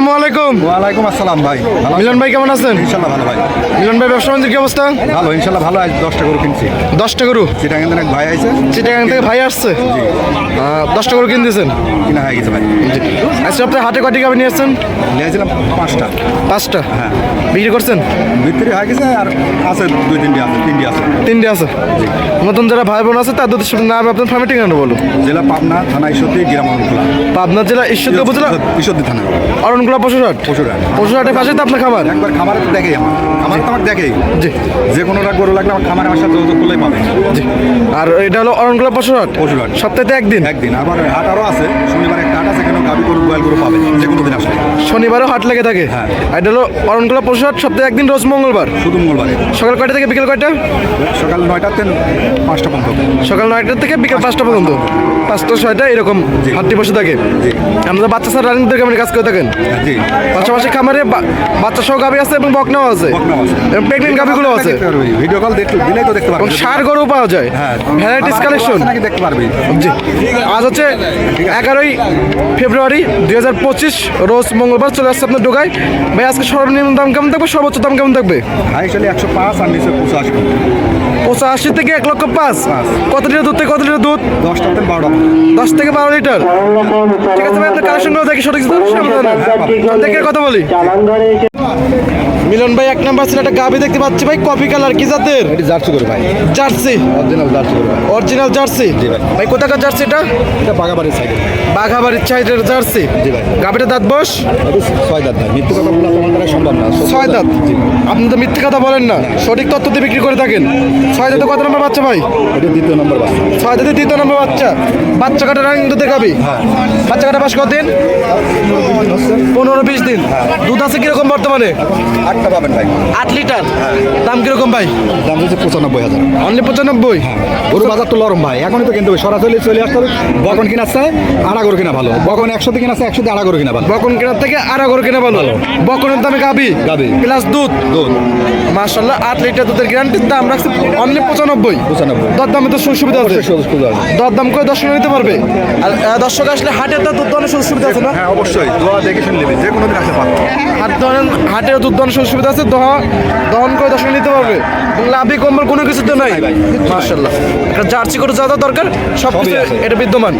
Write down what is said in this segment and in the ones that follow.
আসসালামু আলাইকুম। ওয়ালাইকুম আসসালাম ভাই। মিলন ভাই কেমন আছেন? ভালো ভাই। মিলন ভাই ব্যবসা বাণিজ্যের কি অবস্থা? ভালো ভালো আজ দশটা কিনছি। দশটা গরু? চিটাগাং থেকে ভাই আইছে। চিটাগাং থেকে ভাই আসছে? দশটা গরু কিনে দিয়েছেন? কিনা হয়ে গেছে ভাই। আজকে আপনি হাটে কটি নিয়েছিলাম পাঁচটা। পাঁচটা? হ্যাঁ। বিক্রি করছেন? বিক্রি হয়ে গেছে আর আছে দুই তিনটি আছে তিনটি আছে। তিনটে আছে? নতুন যারা ভাই বোন আছে তাদের সাথে নাম আপনার ফার্মে ঠিকানা বলো জেলা পাবনা থানা ঈশ্বরদী গ্রাম পাবনা জেলা ঈশ্বরদী উপজেলা? ঈশ্বরদী থানা। অরণকুলা পশুরহাট পশুরহাট। পশুরহাটের পাশে তো আপনার খাবার একবার খামারে তো দেখেই আমার। আমার তো আমার দেখেই। জি। যে কোনোটা গরু লাগলে আমার খামারে আমার সাথে যোগাযোগ করলেই পাবে। জি। আর এটা হলো অরণকুলা পশুরহাট পশুরহাট। সপ্তাহে একদিন? একদিন। আবার হাট আরও আছে। শনিবার একটা হাট আছে কেন গাভি গরু গোয়াল গরু পাবে। যে কোনো দিন আসলে। শনিবারও হাট লেগে থাকে? হ্যাঁ। এটা হলো অরণকুলা পশুরহাট সপ্তাহে একদিন রোজ মঙ্গলবার? শুধু মঙ্গলবারে। সকাল কয়টা থেকে বিকেল কয়টা? সকাল নয়টা থেকে পাঁচটা পর্যন্ত। সকাল নয়টা থেকে বিকেল পাঁচটা পর্যন্ত? পাঁচটা ছয়টা এরকম হাটটি বসে থাকে? আমরা বাচ্চা স্যার রানিং আপনি কাজ করে থাকেন? জি। পাশাপাশি খামারে বাচ্চা সহ গাভি আছে এবং বকনাও আছে। এবং প্রেগনেন্ট গাভিগুলো আছে। ভিডিও কল দেখতে দিলেই তো দেখতে পারবে। এবং সার গরু পাওয়া যায়। হ্যাঁ। ভ্যারাইটিস কালেকশন নাকি দেখতে পারবি। জি। আজ হচ্ছে এগারোই ফেব্রুয়ারি দুই হাজার পঁচিশ রোজ মঙ্গলবার চলে আসছে আপনার ঢোকায় ভাই আজকে সর্বনিম্ন দাম কেমন থাকবে? সর্বোচ্চ দাম কেমন থাকবে? হাই চলে একশো পাঁচ আর নিচে পঁচাশি। পঁচাশি থেকে এক লক্ষ পাঁচ। কত লিটার দুধ থেকে কত লিটার দুধ? দশ থেকে বারো দশ থেকে বারো লিটার। ঠিক আছে ভাই আপনার কালেকশনগুলো দেখি সঠিক দেখে কথা বলি। মিলন ভাই এক নাম্বার ছিল একটা গাবি দেখতে পাচ্ছি ভাই কপি কালার কি জাতের? এটি জার্সি করে ভাই। জার্সি? অরিজিনাল জার্সি করে ভাই। Original jersey? জি ভাই। ভাই কোথাকার জার্সি এটা? এটা বাগাবাড়ির সাইডে বাঘাবাড়ির সাইডের জার্সি? জি ভাই। গাবিটা দাঁত বস ছয় দাঁত ভাই। মৃত্যু কথা বলা তোমার দ্বারা সম্ভব না। ছয় দাঁত? আপনি তো মিথ্যে কথা বলেন না। সঠিক তথ্য দিয়ে বিক্রি করে থাকেন। ছয় দাঁতে কত নম্বর বাচ্চা ভাই? এটি দ্বিতীয় নম্বর বাচ্চা। ছয় দাঁতে তৃতীয় নম্বর বাচ্চা। বাচ্চা কাটা রানিং দুধের গাবি বাচ্চা কাটা বাস কদিন পনেরো বিশ দিন। দুধ আছে কীরকম বর্তমানে? আটটা পাবেন ভাই। আট লিটার? দাম কীরকম ভাই? দাম হচ্ছে পঁচানব্বই হাজার। অনলি পঁচানব্বই? গরু বাজার তো লরম ভাই। এখনই তো কিনতে হবে সরাসরি চলে আসতে হবে। বকন কিনা চাই আড়া গরু কিনা ভালো। বকন একশো কিনা চাই একশো আড়া গরু কিনা ভালো। বকন কেনার থেকে আড়া করে কেনা ভালো। বকনের দামে গাবি। গাভী। প্লাস দুধ। দুধ। মার্শাল্লাহ আট লিটার দুধের গ্যারান্টির দাম রাখছে অনলি পঁচানব্বই। পঁচানব্বই। দর দামে তো সুযোগ সুবিধা আছে। অবশ্যই সুযোগ সুবিধা আছে। দর দাম করে দর্শক নিতে পারবে। আর দর্শক আসলে হাটের তো দুধ দহনের সুযোগ সুবিধা আছে না? হ্যাঁ অবশ্যই। দোয়া দেখে শুনে নেবে যে কোনো দিন আসতে পারবে হাট দহন হাটের দুধ সুযোগ সুবিধা আছে দহা দহন করে দর্শক নিতে পারবে। লাভি কম্বল কোনো কিছু তো নাই। মার্শাল্লাহ একটা জার্সি করে যা যা দরকার সব কিছু। এটা বিদ্যমান।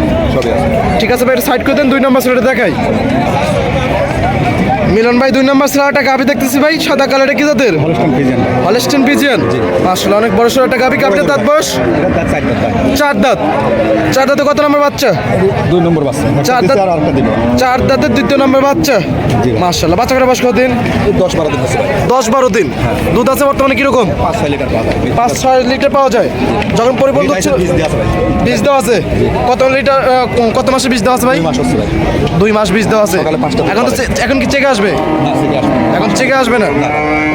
ঠিক আছে ভাই এটা সাইড করে দেন দুই নম্বর সেটা দেখাই। মিলন ভাই দুই নম্বর সিলেটটা গাভি দেখতেছি ভাই সাদা কালারটা কি জাতের? হলস্টন পিজিয়ান আসলে অনেক বড় সড়ো একটা গাভি গাভিটা দাঁত বয়স? চার দাঁত। চার দাঁত। কত নম্বর বাচ্চা? দুই নম্বর বাচ্চা। চার দাঁত- চার দাঁতের দ্বিতীয় নম্বর বাচ্চা। মার্শাল্লাহ বাচ্চা কটা বয়স কতদিন? দশ বারো দিন দশ বারো দিন। দুধ আছে বর্তমানে কীরকম? পাঁচ ছয় লিটার পাওয়া যায়। পাঁচ ছয় লিটার পাওয়া যায়। যখন পরিপূর্ণ দুধ বীজ দেওয়া আছে কত লিটার কত মাসে বীজ দেওয়া আছে ভাই? দুই মাস হচ্ছে বীজ দেওয়া আছে। এখন তো এখন কি চেক আসবে? আসবে? এখন চেকে আসবে না?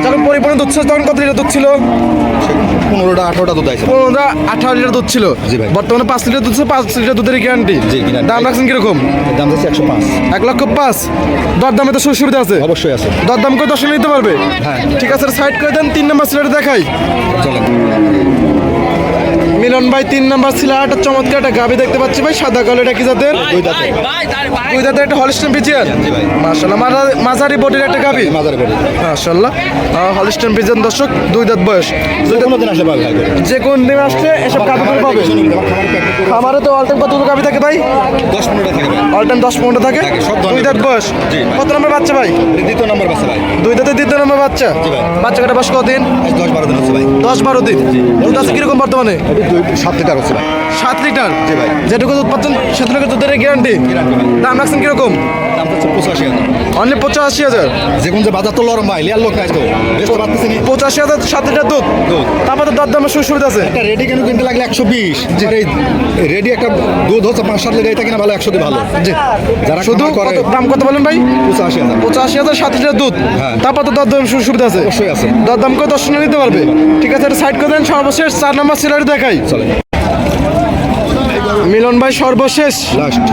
যখন পরিপূর্ণ দুধ ছিল তখন কত লিটার দুধ ছিল? পনেরোটা আঠারোটা দুধ আছে পনেরোটা আঠারো লিটার দুধ ছিল। বর্তমানে পাঁচ লিটার দুধ ছিল পাঁচ লিটার দুধের গ্যারান্টি। দাম রাখছেন কীরকম? দাম যাচ্ছে একশো পাঁচ। এক লক্ষ পাঁচ। দর দামে তো সুযোগ সুবিধা আছে। অবশ্যই আছে। দর দাম করে দর্শন নিতে পারবে। হ্যাঁ। ঠিক আছে সাইড করে দেন তিন নম্বর সিলেটে দেখাই। চলেন। মিলন ভাই তিন নম্বর সিলা একটা চমৎকার একটা গাভি দেখতে পাচ্ছি ভাই সাদা কালো এটা কি জাতের দুই দাঁতে দুই দাঁতের একটা হলিস্টন পিজিয়ান জি ভাই। মাশাল্লাহ মাঝারি- মাঝারি বডির একটা গাভি মাজারে পড়ে মাশাল্লাহ হলিস্টন পিজিয়ান দর্শক দুই দাঁত বয়স। যে কোনো দিন আসলে পাবে যে কোন দিন আসলে এসব করে পাবে। আমারও তো অল টাইম কতগুলো গাভি থাকে ভাই? দশ পনেরোটা থাকে ভাই। অল টাইম দশ পনেরো থাকে? দুই দাঁত বয়স। জি। কত নম্বর বাচ্চা ভাই? দ্বিতীয় নম্বর বাচ্চা ভাই। দুই দাঁতে দ্বিতীয় নম্বর বাচ্চা? জি ভাই। বাচ্চা কাটা বয়স কদিন? আজ দশ বারো দিন হচ্ছে ভাই। দশ বারো দিন। দুধ আছে কীরকম বর্তমানে? সাত লিটার হচ্ছে ভাই। সাত লিটার? জি ভাই। যেটুকু দুধ পাচ্ছেন সেটুকু দুধের গ্যারান্টি? দাম রাখছেন কীরকম? দাম হচ্ছে পঁচাশি হাজার। অনলি পঁচাশি হাজার? যে যে বাজার তো লরম ভাই লিয়ার লোক নাই তো। বেচতে পারতেছি নি। পঁচাশি হাজার সাত লিটার দুধ। তারপরে দর দামের সুযোগ সুবিধা আছে। একটা রেডি কেন কিনতে লাগলে একশো বিশ। এই রেডি একটা দুধ হচ্ছে পাঁচ সাত লিটার এটা কিনা ভালো একশো ভালো। জি। যারা শুধু কত- দাম কত বলেন ভাই? পঁচাশি হাজার। পঁচাশি হাজার সাত লিটার দুধ। হ্যাঁ। তারপর তো দর দামের সুবিধা আছে। অবশ্যই আছে। দর দাম করে দর্শনে নিতে পারবে? ঠিক আছে এটা সাইড করে দেন সর্বশেষ চার নম্বর সিলারি দেখাই। চলে। মিলন ভাই সর্বশেষ। লাস্ট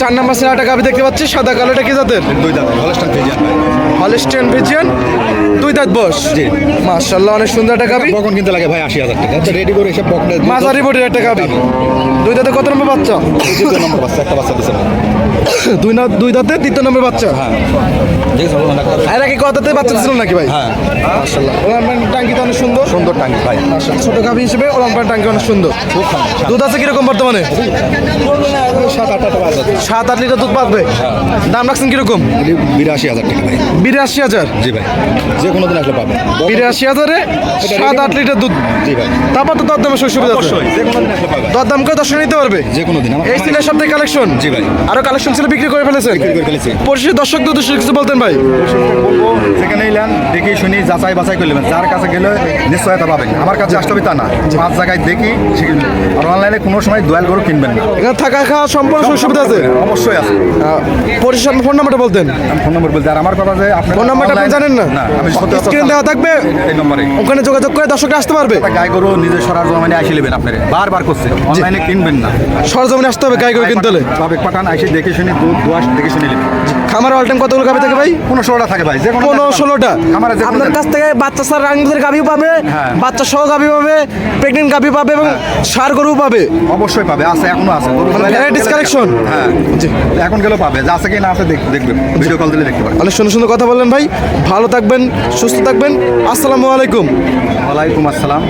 চার নম্বর সিলারিটা গাবি দেখতে পাচ্ছি সাদা কালোটা কি জাতের? দুই দাঁত হলস্টান ভাই। ভিজিয়ান দুই দাঁত বস জি। মাশাল্লাহ অনেক সুন্দর একটা গাবি। বকন কিনতে লাগে ভাই আশি হাজার টাকা। তো রেডি করে এসে বকনে মাঝারি বডির একটা গাবি। দুই দাঁতে কত নম্বর বাচ্চা? দ্বিতীয় নম্বর বাচ্চা একটা বাচ্চা দুই না দুই দাঁতে তৃতীয় নম্বর বাচ্চা? হ্যাঁ। এর আগে বাচ্চা ছিল নাকি ভাই? হ্যাঁ। টাঙ্কি তো অনেক সুন্দর। সুন্দর ভাই। ছোট গাভি হিসেবে টাঙ্কি অনেক সুন্দর। দুধ আছে কীরকম বর্তমানে? সাত আট আট সাত আট লিটার দুধ পাবে? দাম রাখছেন কীরকম? বিরাশি হাজার টাকা ভাই। বিরাশি হাজার? জি ভাই। যে কোনো দিন আসলে পাবেন। বিরাশি হাজারে সাত আট লিটার দুধ। জি ভাই। তারপর তো সুযোগ সুবিধা আছে। দরদাম করে দর্শন নিতে পারবে? যে কোনো দিন ছিল সপ্তাহে কালেকশন জি ভাই। আরও কালেকশন ছিল বিক্রি করে ফেলেছেন? বিক্রি করে ফেলেছি। পরিশেষে দর্শকদের উদ্দেশ্যে কিছু বলতেন ভাই? সেখানে এলেন দেখি শুনি যাচাই বাছাই করে নেবেন যার কাছে গেলে নিশ্চয়তা পাবেন। আমার কাছে আসতে হবে তা না। পাঁচ জায়গায় দেখি আর অনলাইনে কোনো সময় দোয়াল গরু কিনবেন না। এখানে থাকা খাওয়া সম্পূর্ণ সুযোগ সুবিধা আছে? অবশ্যই আছে। পরিশেষে আপনি ফোন নাম্বারটা বলতেন। ফোন নম্বর বলতে আর আমার কথা যে আপনি ফোন নাম্বারটা আপনি জানেন না? না আমি সত্যি স্ক্রিন দেওয়া থাকবে। এই নম্বরে। ওখানে যোগাযোগ করে দর্শকরা আসতে পারবে। গাই গরু নিজে সরার জমানে আইসে নেবেন আপনারা। বারবার করছে। অনলাইনে কিনবেন না। সরজমিনে আসতে হবে গাই গরু কিনতে হলে। পাঠান আইসে দেখে শুনে দুধ দোয়াশ দেখে শুনে নেবেন খামার অল টাইম কতগুলো গাভি থাকে ভাই? পনেরো ষোলোটা থাকে ভাই যে কোনো পনেরো ষোলোটা? আপনার কাছ থেকে বাচ্চা সার রাঙ্গিদের গাভি পাবে হ্যাঁ। বাচ্চা সহ গাভি পাবে প্রেগনেন্ট গাভি পাবে এবং সার গরু পাবে। অবশ্যই পাবে আছে এখনও আছে। গরু মানে collection? হ্যাঁ। এখন গেলেও পাবে যা আছে কি না আছে দেখ- দেখবেন ভিডিও কল দিলে দেখতে পারেন অনেক সুন্দর সুন্দর কথা বললেন ভাই ভালো থাকবেন সুস্থ থাকবেন আসসালামু আলাইকুম। ওয়ালাইকুম আসসালাম।